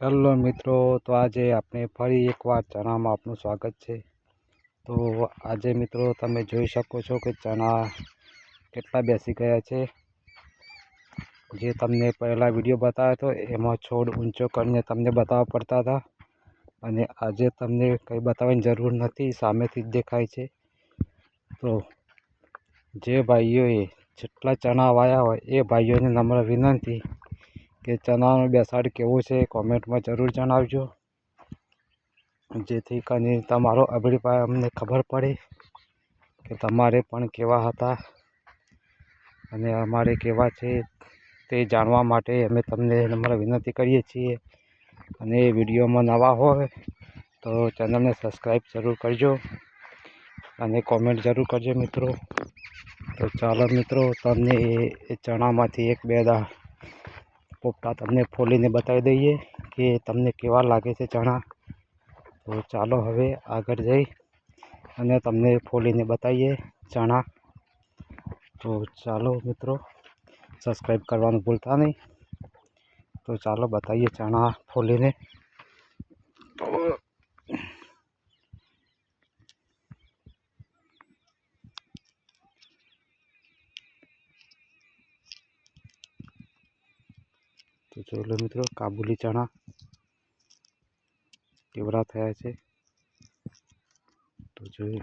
Hello મિત્રો, તો આજે આપણે ફરી એકવાર ચણામાં આપનું સ્વાગત છે. તો આજે મિત્રો તમે જોઈ શકો છો કે ચણા કેટલા બેસી ગયા છે. જે તમને પહેલાં વીડિયો બતાવ્યો હતો એમાં છોડ ઊંચો કરીને તમને બતાવવા પડતા હતા. અને આજે તમને કંઈ બતાવવાની જરૂર નથી, સામેથી જ દેખાય છે. તો જે ભાઈઓએ જેટલા ચણા વાયા હોય એ ભાઈઓને નમ્ર વિનંતી કે ચણાનો બેસાડ કેવો છે, કોમેન્ટમાં જરૂર જણાવજો. જેથી કરીને તમારો અભિપ્રાય અમને ખબર પડે કે તમારે પણ કેવા હતા અને અમારે કેવા છે તે જાણવા માટે અમે તમને નમ્ર વિનંતી કરીએ છીએ. અને એ વિડીયોમાં નવા હોય તો ચેનલને સબસ્ક્રાઈબ જરૂર કરજો અને કોમેન્ટ જરૂર કરજો મિત્રો. તો ચાલો મિત્રો, તમને એ ચણામાંથી એક બે દા પોપટા તમને ફોલીને બતાવી દઈએ કે તમને કેવા લાગે છે ચણા. તો ચાલો હવે આગળ જઈ અને તમને ફોલીને બતાવીએ ચણા. તો ચાલો મિત્રો સબસ્ક્રાઈબ કરવાનું ભૂલતા નહીં. તો ચાલો બતાવીએ ચણા ફોલીને. તો તો જોઈ લો મિત્રો, કાબુલી ચણા કેવડા થયા છે. તો જોઈએ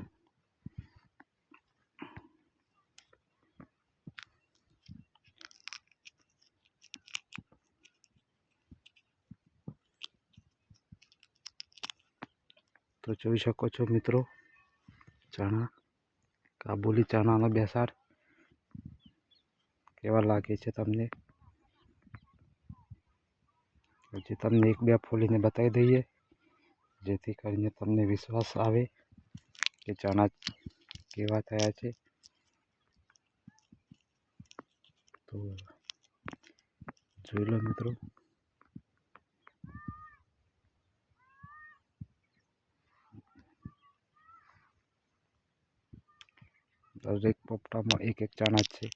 તો જોઈ શકો છો મિત્રો, ચણા, કાબુલી ચણાનો બેસાડ કેવા લાગે છે તમને? હજી તમને એક બે ફોલીને બતાવી દઈએ, જેથી કરીને તમને વિશ્વાસ આવે કે ચણા કેવા થયા છે. તો જોઈ લો મિત્રો. દરેક પોપટામાં એક એક ચણા છે.